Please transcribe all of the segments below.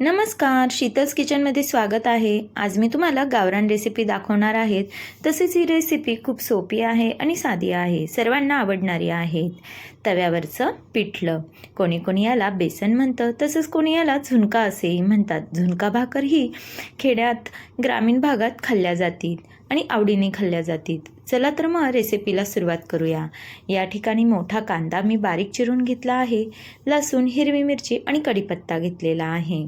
नमस्कार शीतल्स किचनमध्ये स्वागत आहे. आज मी तुम्हाला गावरान रेसिपी दाखवणार आहेत. तसेच ही रेसिपी खूप सोपी आहे आणि साधी आहे. सर्वांना आवडणारी आहेत. तव्यावरचं पिठलं. कोणी कोणी याला बेसन म्हणतं तसंच कोणी याला झुणका असेही म्हणतात. झुणका भाकर ही खेड्यात ग्रामीण भागात खाल्ल्या जातील. आणि आवडीने खाल्ल्या जातील चला तर मग रेसिपीला सुरुवात करूया. या ठिकाणी मोठा कांदा मी बारीक चिरून घेतला आहे. लसूण हिरवी मिरची आणि कढीपत्ता घेतलेला आहे.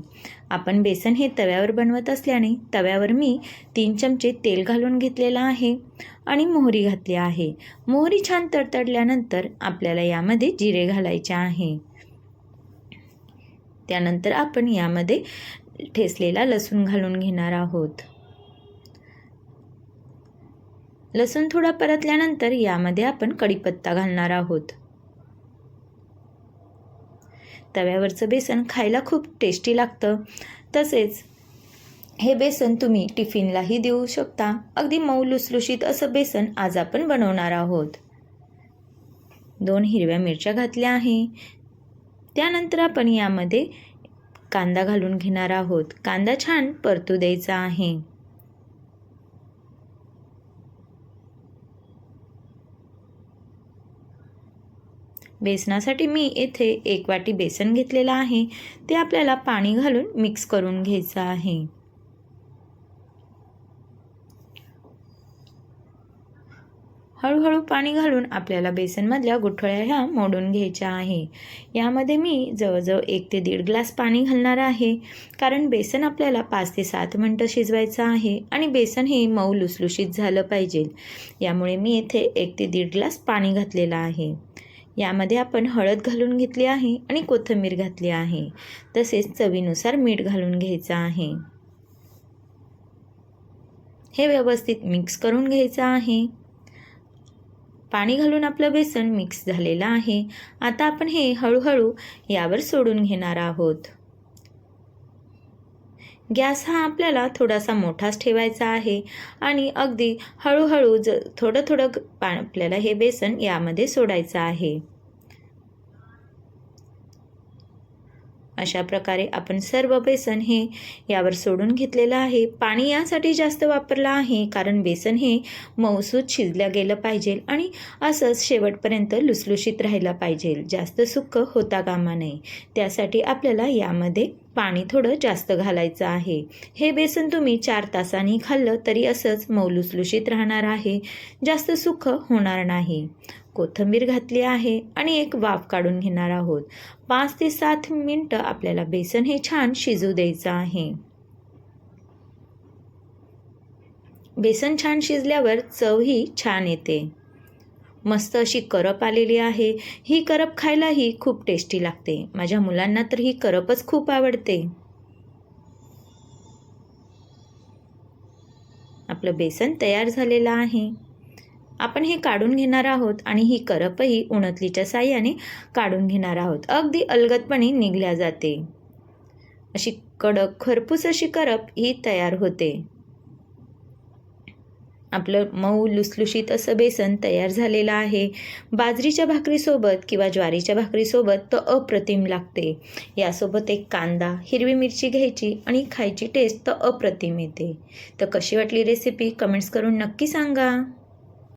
आपण बेसन हे तव्यावर बनवत असल्याने तव्यावर मी तीन चमचे तेल घालून घेतलेलं आहे आणि मोहरी घातली आहे. मोहरी छान तडतडल्यानंतर आपल्याला यामध्ये जिरे घालायचे आहे. त्यानंतर आपण यामध्ये ठेसलेला लसूण घालून घेणार आहोत. लसूण थोडा परतल्यानंतर यामध्ये आपण कढीपत्ता घालणार आहोत. तव्यावरचं बेसन खायला खूप टेस्टी लागतं. तसेच हे बेसन तुम्ही टिफिनलाही देऊ शकता. अगदी मऊ लुसलुशीत असं बेसन आज आपण बनवणार आहोत. दोन हिरव्या मिरच्या घातल्या आहे. त्यानंतर आपण यामध्ये कांदा घालून घेणार आहोत. कांदा छान परतू द्यायचा आहे. बेसनासाठी मी येथे एक वाटी बेसन घेतलेलं आहे. ते आपल्याला पाणी घालून मिक्स करून घ्यायचं आहे. हळूहळू पाणी घालून आपल्याला बेसनमधल्या गुठळ्या ह्या मोडून घ्यायच्या आहे. यामध्ये मी जवळजवळ एक ते दीड ग्लास पाणी घालणार आहे. कारण बेसन आपल्याला पाच ते सात मिनटं शिजवायचं आहे आणि बेसन हे मऊ लुसलुशीत झालं पाहिजे. यामुळे मी येथे एक ते दीड ग्लास पाणी घातलेलं आहे. यामध्ये आपण हळद घालून घेतली आहे आणि कोथिंबीर घातली आहे. तसेच चवीनुसार मीठ घालून घ्यायचं आहे. हे व्यवस्थित मिक्स करून घ्यायचं आहे. पाणी घालून आपलं बेसन मिक्स झालेलं आहे. आता आपण हे हळूहळू यावर सोडून घेणार आहोत. गॅस हा आपल्याला थोडासा मोठाच ठेवायचा आहे आणि अगदी हळूहळू ज थोडं थोडं पा आपल्याला हे बेसन यामध्ये सोडायचं आहे. अशा प्रकारे आपण सर्व बेसन हे यावर सोडून घेतलेलं आहे. पाणी यासाठी जास्त वापरलं आहे कारण बेसन हे मऊसूत शिजलं गेलं पाहिजे आणि असंच शेवटपर्यंत लुसलुशीत राहिलं पाहिजे. जास्त सुक्क होता कामा नये. त्यासाठी आपल्याला यामध्ये पाणी थोडं जास्त घालायचं आहे. हे बेसन तुम्ही चार तासांनी खाल्लं तरी असंच मौलुसलुशीत राहणार आहे. जास्त सुख होणार नाही. कोथिंबीर घातली आहे आणि एक वाफ काढून घेणार आहोत. पाच ते सात मिनटं आपल्याला बेसन हे छान शिजू द्यायचं आहे. बेसन छान शिजल्यावर चवही छान येते. मस्त अशी करप आलेली आहे. ही करप खायलाही खूप टेस्टी लागते. माझ्या मुलांना तर ही करपच खूप आवडते. आपलं बेसन तयार झालेलं आहे. आपण हे काढून घेणार आहोत आणि ही करपही उणतलीच्या साह्याने काढून घेणार आहोत. अगदी अलगदपणे निघल्या जाते. अशी कडक खरपूस अशी करप ही तयार होते. आपलं मऊ लुसलुशीत असं बेसन तयार झालेलं आहे. बाजरीच्या भाकरीसोबत किंवा ज्वारीच्या भाकरीसोबत तर अप्रतिम लागते. यासोबत एक कांदा हिरवी मिरची घ्यायची आणि खायची टेस्ट तर अप्रतिम येते. तर कशी वाटली रेसिपी कमेंट्स करून नक्की सांगा.